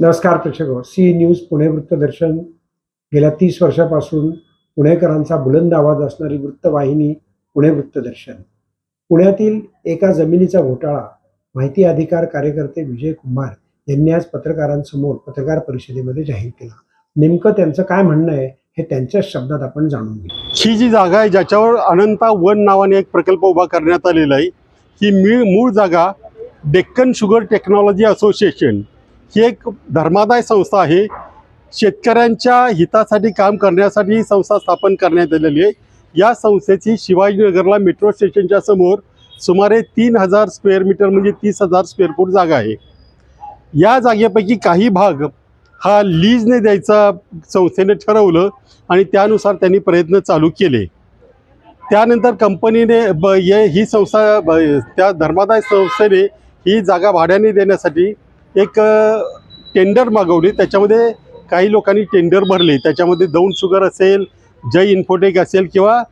नमस्कार प्रेक्षक हो. सी न्यूज पुणे वृत्तदर्शन. गेल्या तीस वर्षापासून पुणेकरांचा बुलंद आवाज असणारी वृत्तवाहिनी पुणे वृत्तदर्शन. पुण्यातील एका जमिनीचा घोटाळा माहिती अधिकार कार्यकर्ते विजय कुमार यांनी आज पत्रकारांसमोर पत्रकार परिषदेमध्ये जाहीर केला. नेमकं त्यांचं काय म्हणणं आहे हे त्यांच्याच शब्दात आपण जाणून घेऊ. ही जी जागा आहे ज्याच्यावर अनंता वन नावाने एक प्रकल्प उभा करण्यात आलेला आहे ही मी मूळ जागा डेक्कन शुगर टेक्नॉलॉजी असोसिएशन ही एक धर्मादाय संस्था आहे. शेतकऱ्यांच्या हितासाठी काम करण्यासाठी ही संस्था स्थापन करण्यात आलेली आहे. या संस्थेची शिवाजीनगरला मेट्रो स्टेशनच्या समोर सुमारे तीन हजार स्क्वेअर मीटर म्हणजे तीस हजार स्क्वेअर फूट जागा आहे. या जागेपैकी काही भाग हा लीजने द्यायचा संस्थेने ठरवलं आणि त्यानुसार त्यांनी प्रयत्न चालू केले. त्यानंतर कंपनीने ब ये ही संस्था ब त्या धर्मादाय संस्थेने ही जागा भाड्याने देण्यासाठी एक टेंडर मागवली. त्याच्यामध्ये काही लोकांनी टेंडर भरले. त्याच्यामध्ये दौंड शुगर असेल जय इन्फोटेक असेल किंवा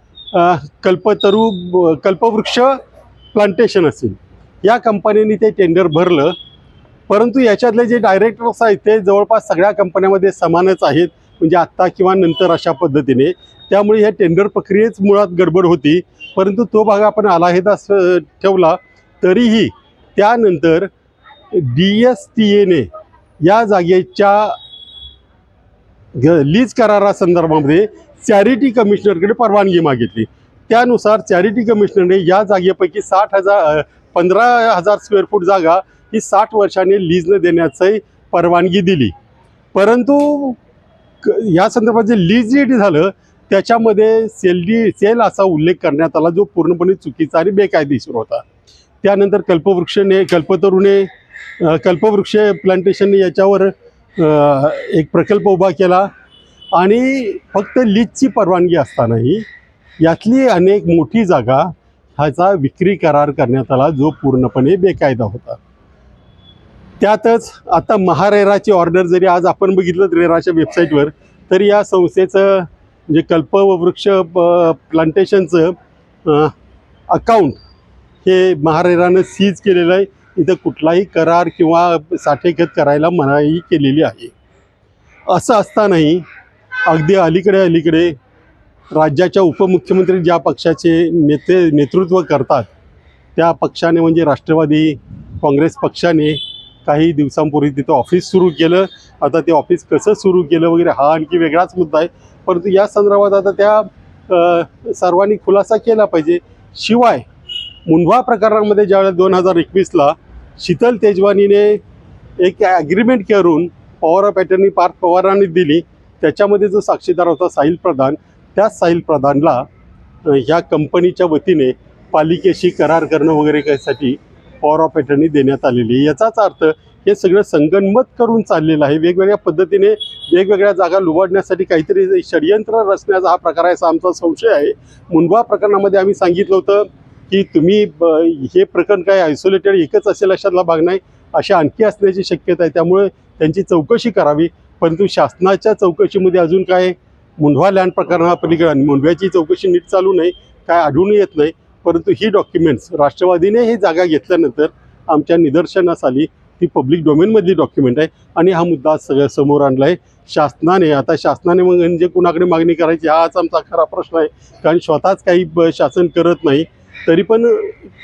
कल्पतरू कल्पवृक्ष प्लांटेशन असेल. या कंपनीने ते टेंडर भरलं. परंतु याच्यातले जे डायरेक्टर्स आहेत ते जवळपास सगळ्या कंपन्यामध्ये समानच आहेत. म्हणजे आत्ता किंवा नंतर अशा पद्धतीने. त्यामुळे ह्या टेंडर प्रक्रियेच मुळात गडबड होती. परंतु तो भाग आपण आलाहिदा ठेवला. तरीही त्यानंतर डी एस टी एने या जागेच्या लीज करारासंदर्भामध्ये चॅरिटी कमिशनरकडे परवानगी मागितली. त्यानुसार चॅरिटी कमिशनरने या जागेपैकी साठ हजार पंधरा हजार स्क्वेअर फूट जागा ही साठ वर्षाने लीजनं देण्याची परवानगी दिली. परंतु क- या संदर्भात जे लीज रेट झालं त्याच्यामध्ये सेल डी सेल असा उल्लेख करण्यात आला जो पूर्णपणे चुकीचा आणि बेकायदेशीर होता. त्यानंतर कल्पवृक्षने कल्पतरूने कल्पवृक्ष प्लांटेशनने याच्यावर एक प्रकल्प उभा केला. आणि फक्त लीजची परवानगी असतानाही यातली अनेक मोठी जागा ह्याचा विक्री करार करण्यात आला जो पूर्णपणे बेकायदा होता. त्यातच आता महारेराची ऑर्डर जरी आज आपण बघितलं रेराच्या वेबसाईटवर तरी या संस्थेचं जे कल्पवृक्ष प- प्लांटेशनचं अकाउंट हे महारेरानं सीज केलेलं आहे. इथं कुठलाही करार किंवा साठेखत करायला मनाई केलेली आहे. असं असतानाही अगदी अलीकडे अलीकडे राज्याच्या उपमुख्यमंत्री ज्या पक्षाचे नेते नेतृत्व करतात त्या पक्षाने म्हणजे राष्ट्रवादी काँग्रेस पक्षाने काही दिवसांपूर्वी तिथं ऑफिस सुरू केलं. आता ते ऑफिस कसं सुरू केलं वगैरे हा आणखी वेगळाच मुद्दा आहे. परंतु या संदर्भात आता त्या सर्वांनी खुलासा केला पाहिजे. शिवाय मुंढवा प्रकरणामध्ये ज्यावेळेला दोन हजार एकवीसला शीतल तेजवानीने एक ॲग्रीमेंट करून पॉवर ऑफ पार्थ पवारांनी दिली. त्याच्यामध्ये जो साक्षीदार होता साहिल प्रधान त्याच साहिल प्रधानला ह्या कंपनीच्या वतीने पालिकेशी करार करणं वगैरे काहीसाठी पॉवर ऑफ अटर्नी देण्यात आलेली. आहे. याचाच अर्थ हे सगळं संगणमत करून चाललेलं आहे. वेगवेगळ्या पद्धतीने वेगवेगळ्या जागा लुबाडण्यासाठी काहीतरी षडयंत्र रचण्याचा हा प्रकार आहे असा आमचा संशय आहे. मुंडवा प्रकरणामध्ये आम्ही सांगितलं होतं की तुम्ही ब- हे प्रकरण काय आयसोलेटेड एकच असेल लक्षातला भाग नाही अशा आणखी असण्याची शक्यता आहे. त्यामुळे त्यांची चौकशी करावी. परंतु शासनाच्या चौकशीमध्ये अजून काय मुंढवा लँड प्रकरणापलीकडे आणि मुंढव्याची चौकशी नीट चालू नाही काय आढळून येत नाही. परंतु ही डॉक्युमेंट्स राष्ट्रवादीने ही जागा घेतल्यानंतर आमच्या निदर्शनास आली. ती पब्लिक डोमेनमधली डॉक्युमेंट आहे. आणि हा मुद्दा सगळ्या समोर आणला आहे शासनाने आता शासनाने मग म्हणजे कुणाकडे मागणी करायची हाच आमचा खरा प्रश्न आहे. कारण स्वतःच काही ब- शासन करत नाही. तरी पण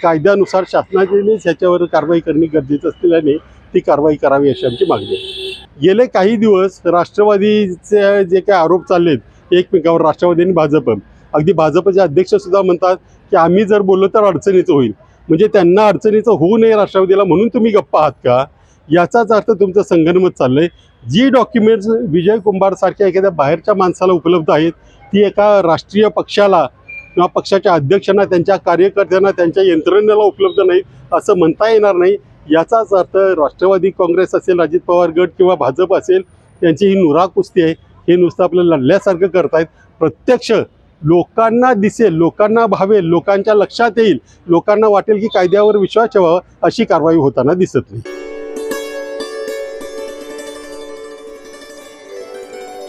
कायद्यानुसार शासनानेच ह्याच्यावर कारवाई करणे गरजेचं असल्याने ती कारवाई करावी अशी आमची मागणी आहे. गेले काही दिवस राष्ट्रवादीचे जे काही आरोप चाललेत एकमेकावर राष्ट्रवादी आणि भाजप. अगदी भाजपचे अध्यक्षसुद्धा म्हणतात की आम्ही जर बोललो तर अडचणीचं होईल. म्हणजे त्यांना अडचणीचं होऊ नये राष्ट्रवादीला म्हणून तुम्ही गप्पा आहात का? याचाच अर्थ तुमचं संगनमत चाललंय. जी डॉक्युमेंट्स विजय कुंभारसारख्या एखाद्या बाहेरच्या माणसाला उपलब्ध आहेत ती एका राष्ट्रीय पक्षाला किंवा पक्षाच्या अध्यक्षांना त्यांच्या कार्यकर्त्यांना त्यांच्या यंत्रणेला उपलब्ध नाहीत असं म्हणता येणार नाही. याचाच अर्थ राष्ट्रवादी काँग्रेस असेल अजित पवार गट किंवा भाजप असेल त्यांची ही नुरा कुस्ती आहे. हे नुसतं आपल्याला लढल्यासारखं करतायत. प्रत्यक्ष लोकांना दिसेल लोकांना भावेल लोकांच्या लक्षात येईल लोकांना वाटेल की कायद्यावर विश्वास ठेवावा अशी कारवाई होताना दिसत नाही.